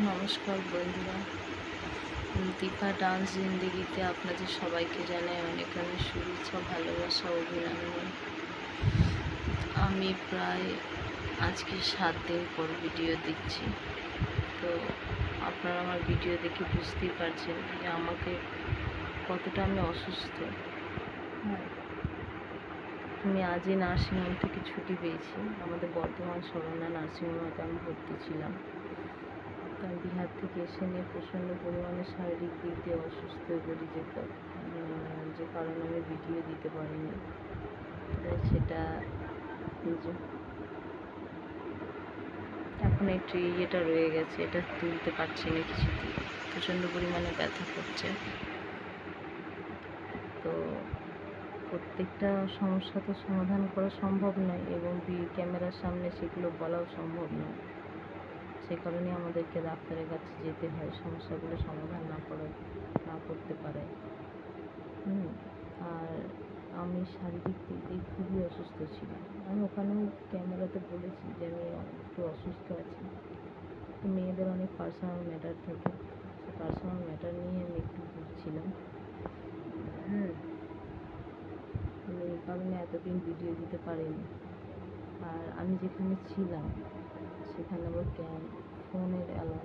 নমস্কার বন্ধুরা। দীপা ডান্স জিন্দিগিতে আপনাদের সবাইকে জানাই অনেক অনেক শুভেচ্ছা, ভালোবাসা, অভিনন্দন। আমি প্রায় আজকে সাত দিন পর ভিডিও দিচ্ছি তো আপনারা আমার ভিডিও দেখে বুঝতেই পারছেন যে আমাকে কতটা আমি অসুস্থ। হ্যাঁ আমি আজই নার্সিংহোম থেকে ছুটি পেয়েছি। আমাদের বর্ধমান সরনা নার্সিংহোমে আমি ভর্তি ছিলাম। কারণ বিহার থেকে এসে নিয়ে প্রচণ্ড পরিমাণে শারীরিক দিক দিয়ে অসুস্থ হয়ে পড়ি, যে যে কারণে আমি ভিডিও দিতে পারিনি। তাই সেটা এখন একটু ইয়েটা রয়ে গেছে, এটা তুলতে পারছি না কিছুতেই। প্রচণ্ড পরিমাণে ব্যথা করছে। তো প্রত্যেকটা সমস্যা তো সমাধান করা সম্ভব নয় এবং ক্যামেরার সামনে সেগুলো বলাও সম্ভব নয়। সে কারণে আমাদেরকে ডাক্তারের কাছে যেতে হয়, সমস্যাগুলো সমাধান না করে, না করতে পারে। হুম, আর আমি শারীরিক দিক দিয়ে খুবই অসুস্থ ছিলাম। আমি ওখানেও ক্যামেরাতে বলেছি যে আমি একটু অসুস্থ আছি। তো মেয়েদের অনেক পার্সোনাল ম্যাটার থাকে। সে পার্সোনাল ম্যাটার নিয়ে আমি একটু ভুগছিলাম হুম এই কারণে এতদিন ভিডিও দিতে পারিনি। আর আমি যেখানে ছিলাম সেখানে আবার ক্যাম, ফোনের অ্যালাউ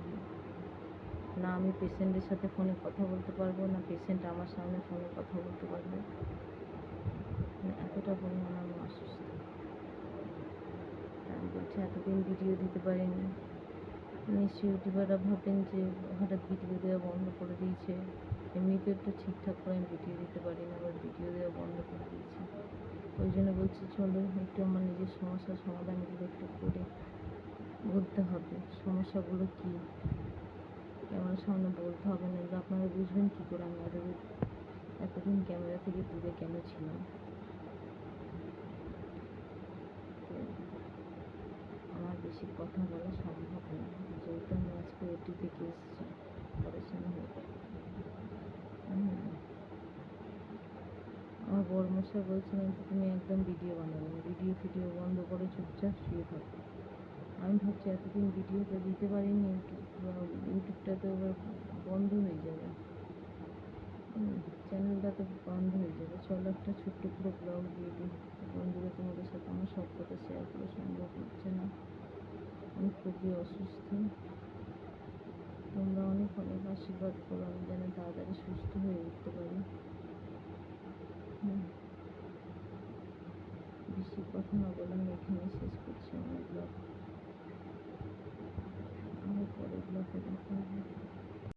না, আমি পেশেন্টের সাথে ফোনে কথা বলতে পারব, না পেশেন্ট আমার সামনে ফোনে কথা বলতে পারবে। মানে এতটা পরিমাণে আমি অসুস্থ। আমি বলছি, এতদিন ভিডিও দিতে পারিনি। নিশ্চয়ই ইউটিউবাররা ভাবেন যে, হঠাৎ ভিডিও দেওয়া বন্ধ করে দিয়েছে। এমনিতে একটু ঠিকঠাক করে আমি ভিডিও দিতে পারি না আবার ভিডিও দেওয়া বন্ধ করে দিয়েছি। ওই জন্য বলছি, চলো, একটু আমার নিজের সমস্যার সমাধানগুলো একটু করে বলতে হবে, সমস্যাগুলো কী? ক্যামেরার সামনে বলতে হবে না আপনারা বুঝবেন কী করে। আমি এতদিন এতদিন ক্যামেরা থেকে দূরে কেন ছিলাম? আমার বেশি কথা বলা সম্ভব না। যেহেতু আমি আজকে ওটি থেকে এসেছি অপারেশন হয়ে। আমার বড়মশাই বলছিলেন যে, তুমি একদম ভিডিও বানাবে না ভিডিও ফিডিও বন্ধ করে, চুপচাপ শুয়ে থাকো। আমি ভাবছি এতদিন ভিডিও তো দিতে পারিনি ইউটিউব ইউটিউবটা তো এবার বন্ধ হয়ে যাবে। চ্যানেলটা তো বন্ধ হয়ে যাবে। চলো একটা ছোট্ট করে ব্লগ দিয়ে দিই। বন্ধুরা তোমাদের সাথে আমার সব কথা শেয়ার করা সম্ভব হচ্ছে না। আমি খুবই অসুস্থ। তোমরা অনেক অনেক আশীর্বাদ করো, আমি যেন তাড়াতাড়ি সুস্থ হয়ে উঠতে পারি। বেশি কথা না বলে আমি এখানেই শেষ করছি।